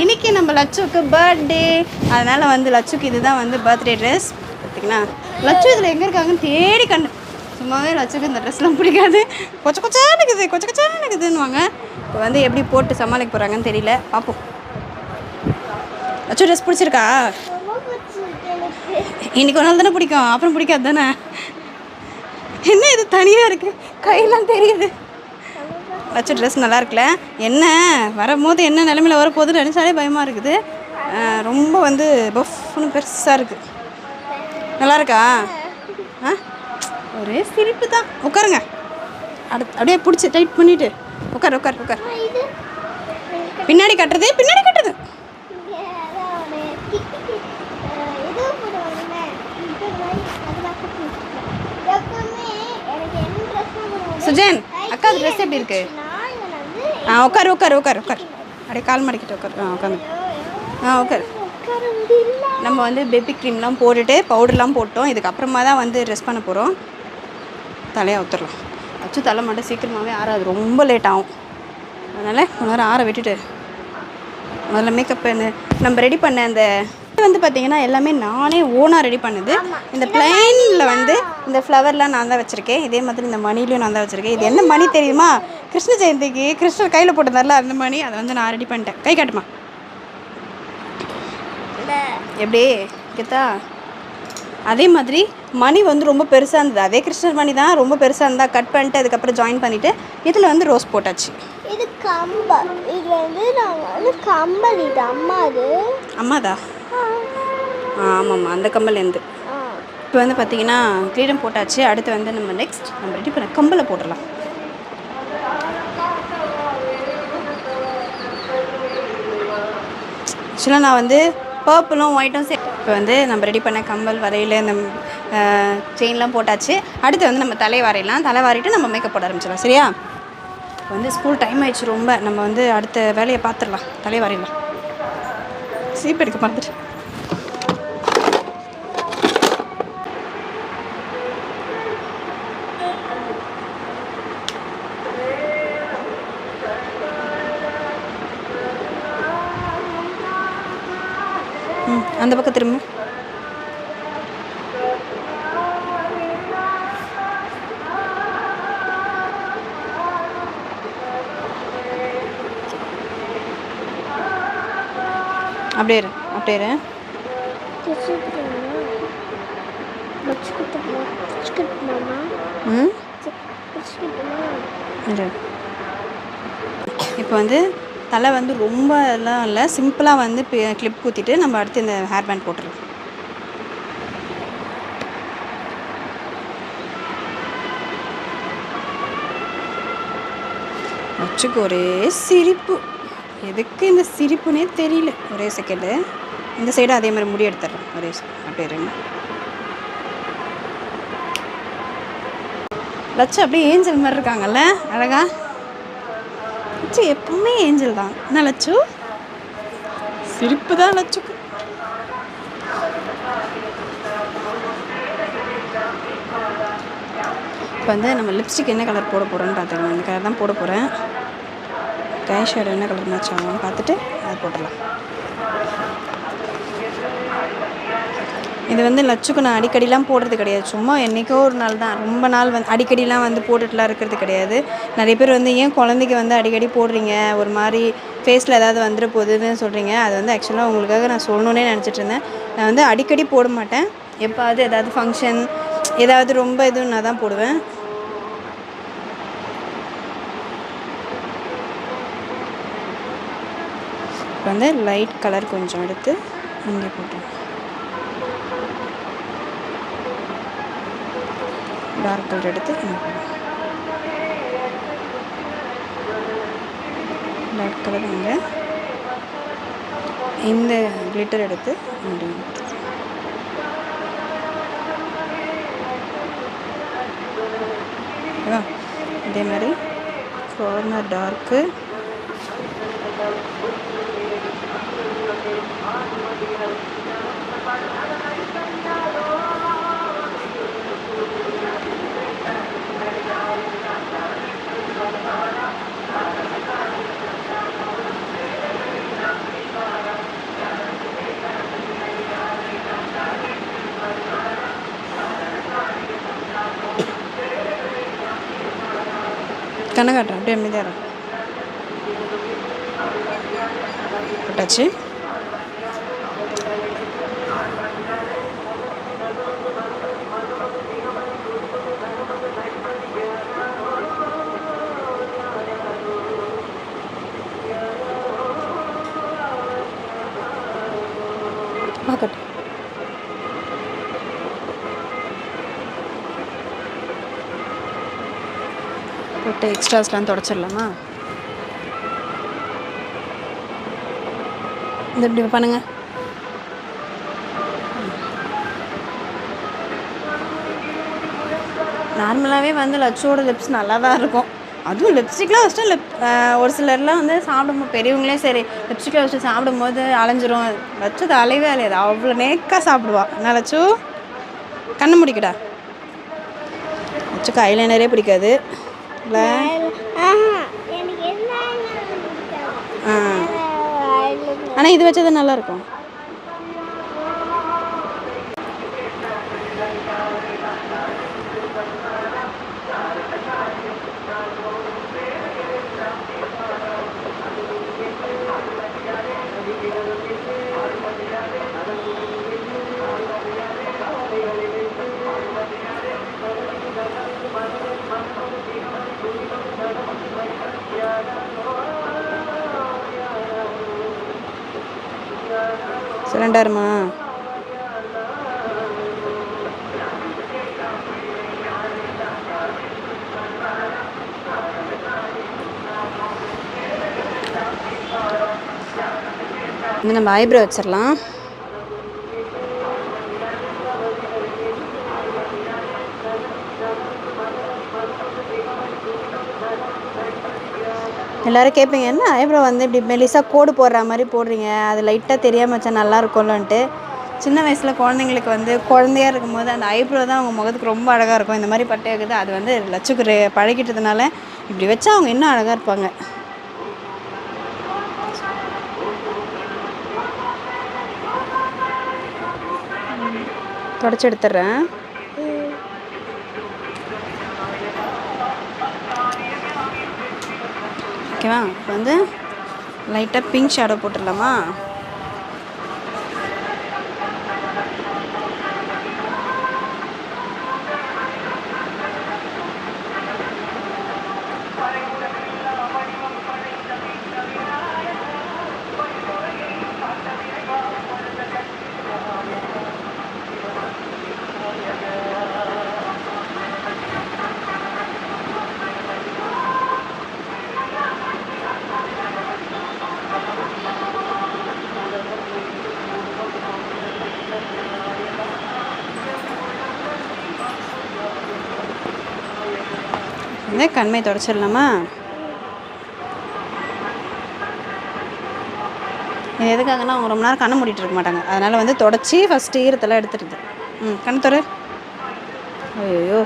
இன்னைக்கு நம்ம லட்சுக்கு பர்த்டே அதனால் வந்து லட்சுக்கு இதுதான் வந்து பர்த்டே ட்ரெஸ் பார்த்தீங்களா லட்சு இதில் எங்கே இருக்காங்கன்னு தேடி கண்டு சும்மாவே லட்சுக்கு இந்த ட்ரெஸ்லாம் பிடிக்காது. கொச்ச கொச்சான்னு இருக்குது கொச்ச கொச்சான்னு இருக்குதுன்னுவாங்க இப்போ வந்து எப்படி போட்டு சமாளிக்க போகிறாங்கன்னு தெரியல. பார்ப்போம் லட்சு ட்ரெஸ் பிடிச்சிருக்கா? இன்னைக்கு ஒரு நாள் தானே பிடிக்கும். அப்புறம் பிடிக்காது தானே? என்ன இது தனியாக இருக்குது கையெல்லாம் தெரியுது. வச்ச ட்ரெஸ் நல்லா இருக்குல்ல என்ன? வரும்போது என்ன நிலமையில வரப்போகுதுன்னு நினச்சாலே பயமாக இருக்குது. ரொம்ப வந்து பஃப்னு பெருசாக இருக்குது நல்லா இருக்கா ஆ ஒரே சிரிப்பு தான். உட்காருங்க. அடுத்து அப்படியே பிடிச்சி டைட் பண்ணிவிட்டு உட்கார் உட்கார் உட்கார். பின்னாடி கட்டுறது பின்னாடி கட்டுறது. சுஜன் அக்கா ட்ரெஸ் எப்படி இருக்கு? ஆ உட்கார் உட்கார் உட்கார் உட்கார் அப்படியே கால் மடிக்கிட்டு உட்கார் ஆ உட்காந்து ஆ உட்கார் நம்ம வந்து பேபி க்ரீம்லாம் போட்டுட்டு பவுடர்லாம் போட்டோம். இதுக்கப்புறமா தான் வந்து ட்ரெஸ் பண்ண போகிறோம் தலையை ஊற்றுறலாம் அச்சு தலை மட்டும் சீக்கிரமாகவே ஆறாது. ரொம்ப லேட் ஆகும். அதனால் கொஞ்ச நேரம் ஆற விட்டுட்டு முதல்ல மேக்கப் நம்ம ரெடி பண்ண அந்த வந்து பார்த்தீங்கன்னா எல்லாமே நானே ஓனாக ரெடி பண்ணுது. இந்த பிளைனில் வந்து இந்த ஃப்ளவர்லாம் நான் தான் வச்சுருக்கேன். இதே மாதிரி இந்த மணிலையும் நான் தான் வச்சுருக்கேன். இது என்ன மணி தெரியுமா? கிருஷ்ண ஜெயந்திக்கு கிருஷ்ணர் கையில் போட்டதால அந்த மணி அதை வந்து நான் ரெடி பண்ணிட்டேன். கை காட்டுமா? எப்படி? கேத்தா அதே மாதிரி மணி வந்து ரொம்ப பெருசாக இருந்தது. அதே கிருஷ்ணர் மணி தான் ரொம்ப பெருசாக இருந்தால் கட் பண்ணிட்டு அதுக்கப்புறம் ஜாயின் பண்ணிவிட்டு இதில் வந்து ரோஸ் போட்டாச்சு. இது கம்பல் இது வந்து நாங்கள் வந்து கம்பல். இது அம்மா அது. அம்மாதா? ஆமாம்மா. அந்த கம்பல்லேருந்து இப்போ வந்து பார்த்தீங்கன்னா கிரீடம் போட்டாச்சு. அடுத்து வந்து நம்ம நெக்ஸ்ட் நம்ம ரெடி பண்ண கம்பலை போட்டுடலாம் ஆக்சுவலாக நான் வந்து பர்பிளும் ஒயிட்டும் சே இப்போ வந்து நம்ம ரெடி பண்ண கம்பல் வரையில் இந்த செயின்லாம் போட்டாச்சு. அடுத்து வந்து நம்ம தலை வரையலாம் தலை வாரிட்டு நம்ம மேக்கப் போட ஆரம்பிச்சிடலாம். சரியா? இப்போ வந்து ஸ்கூல் டைம் ஆயிடுச்சு ரொம்ப. நம்ம வந்து அடுத்த வேலையை பார்த்துடலாம். தலை வரையலாம் சீப் எடுக்க பார்த்துட்டு அந்த பக்கம் திரும்ப. அப்படியே இரு அப்படியே இரு. இப்போ வந்து தலை வந்து ரொம்ப எல்லாம் இல்லை. சிம்பிளாக வந்து கிளிப் குத்திட்டு நம்ம அடுத்து இந்த ஹேர் பேண்ட் போட்டுருலாம் வச்சுக்கு ஒரே சிரிப்பு. எதுக்கு இந்த சிரிப்புனே தெரியல. ஒரே செகண்டு இந்த சைடும் அதே மாதிரி முடி எடுத்துடுறேன் ஒரே அப்படியே ரெண்டு லட்சு அப்படியே ஏஞ்சல் மாதிரி இருக்காங்கல்ல அழகா? லட்சு எப்பவுமே ஏஞ்சல் தான். என்ன லட்சு? சிரிப்பு தான் லட்சுக்கு இப்போ வந்து நம்ம லிப்ஸ்டிக் என்ன கலர் போட போகிறோன்னு பார்த்துக்கலாம். இந்த கலர் தான் போட போகிறேன் கை ஷேடோ என்ன கலர் மேட்ச் ஆகும் பார்த்துட்டு அதை போட்டுடலாம். இது வந்து லட்சுக்கு நான் அடிக்கடிலாம் போடுறது கிடையாது. சும்மா என்றைக்கோ ஒரு நாள் தான். ரொம்ப நாள் வந்து அடிக்கடிலாம் வந்து போட்டுட்டுலாம் இருக்கிறது கிடையாது. நிறைய பேர் வந்து ஏன் குழந்தைக்கு வந்து அடிக்கடி போடுறீங்க? ஒரு மாதிரி ஃபேஸில் ஏதாவது வந்துட போகுதுன்னு சொல்கிறீங்க அது வந்து ஆக்சுவலாக உங்களுக்காக நான் சொல்லணுன்னே நினச்சிட்டு இருந்தேன். நான் வந்து அடிக்கடி போட மாட்டேன். எப்பாவது ஏதாவது ஃபங்க்ஷன் ஏதாவது ரொம்ப இதுவும் தான் போடுவேன். இப்போ வந்து லைட் கலர் கொஞ்சம் எடுத்து இங்கே போட்டேன் டார்க் எடுத்து இங்கே போடுறேன் கலர் இங்கே இந்த கிளிட்டர் எடுத்து முடியும் ஓகேவா இதே மாதிரி கார்னர் டார்க்கு Thank you. அப்படியே அமைதியாக இருக்கும் போட்டாச்சு பார்க்கட்டும் போட்டு எக்ஸ்ட்ராஸ்லாம் தொடச்சிடலாமா? இந்த இப்படி பண்ணுங்க. நார்மலாகவே வந்து லட்சோட லிப்ஸ் நல்லா தான் இருக்கும். அதுவும் லிப்ஸ்டிக்லாம் வச்சுட்டு லிப் ஒரு சிலர்லாம் வந்து சாப்பிடும்போது பெரியவங்களே சரி லிப்ஸ்டிக்லாம் வச்சுட்டு சாப்பிடும்போது அலைஞ்சிரும். லட்சு அலைவே அலையாது. அவ்வளோ நேக்காக சாப்பிடுவா. என்ன லட்சு? கண்ணு முடிக்கடா. லட்சுக்கு ஐலைனரே பிடிக்காது. Eyeliner. ஆனால் இது வச்சது நல்லா இருக்கும் சிலிண்டருமா? இன்னும் நம்ம ஐப்ரோ வச்சிடலாம் எல்லோரும் கேட்பீங்க என்ன ஐப்ரோ வந்து இப்படி மெலிசாக கோடு போடுற மாதிரி போடுறீங்க? அது லைட்டாக தெரியாமல் வச்சா நல்லா இருக்கும்லன்ட்டு. சின்ன வயசில் குழந்தைங்களுக்கு வந்து குழந்தையா இருக்கும்போது அந்த ஐப்ரோ தான் அவங்க முகத்துக்கு ரொம்ப அழகாக இருக்கும். இந்த மாதிரி பட்டை இருக்குது அது வந்து லட்சுக்கு பழகிட்டதுனால இப்படி வச்சா அவங்க இன்னும் அழகாக இருப்பாங்க. தொடச்சி எடுத்துட்றேன். ஓகேவா? இப்போ வந்து லைட்டாக பிங்க் ஷேடோ போட்டுடலாமா? வந்து கண்மை தொடச்சிடலாமா? இது எதுக்காகனா அவங்க ரொம்ப நேரம் கண்ணை மூடிட்டு இருக்க மாட்டாங்க. அதனால் வந்து தொடச்சி ஃபஸ்ட்டு ஈரத்தெல்லாம் எடுத்துடுது ம் கண்ணை தொற ஐயோ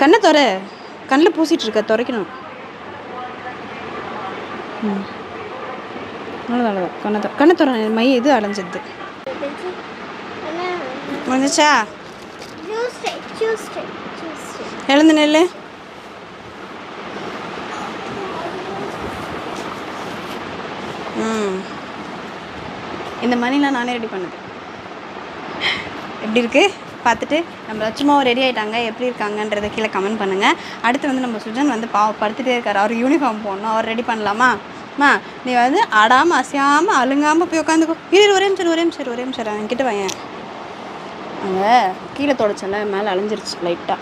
கண்ணை தொற கண்ணில் பூசிட்டு இருக்க துறைக்கணும் ம். நல்லது கண்ணை தொற கண்ணை தொற மை இது அடைஞ்சிடுது. என்ன? முடிஞ்சிச்சா. எழுந்து நெல்லு. ம். இந்த மணிலாம் நானே ரெடி பண்ணது. எப்படி இருக்குது பார்த்துட்டு நம்ம லட்சுமாவும் ரெடி ஆகிட்டாங்க எப்படி இருக்காங்கன்றதை கீழே கமெண்ட் பண்ணுங்கள் அடுத்து வந்து நம்ம சுஜன் வந்து பாவ படுத்துகிட்டே இருக்கார். அவர் யூனிஃபார்ம் போடணும். அவர் ரெடி பண்ணலாமா? அம்மா நீ வந்து ஆடாமல் அசையாமல் அழுங்காமல் போய் உட்காந்துக்கோ இரு ஒரே நிமிஷம் ஒரே நிமிஷம் ஒரே நிமிஷம் என்கிட்ட வாயேன். அங்கே கீழே தொடச்சல மேலே அழிஞ்சிருச்சு லைட்டாக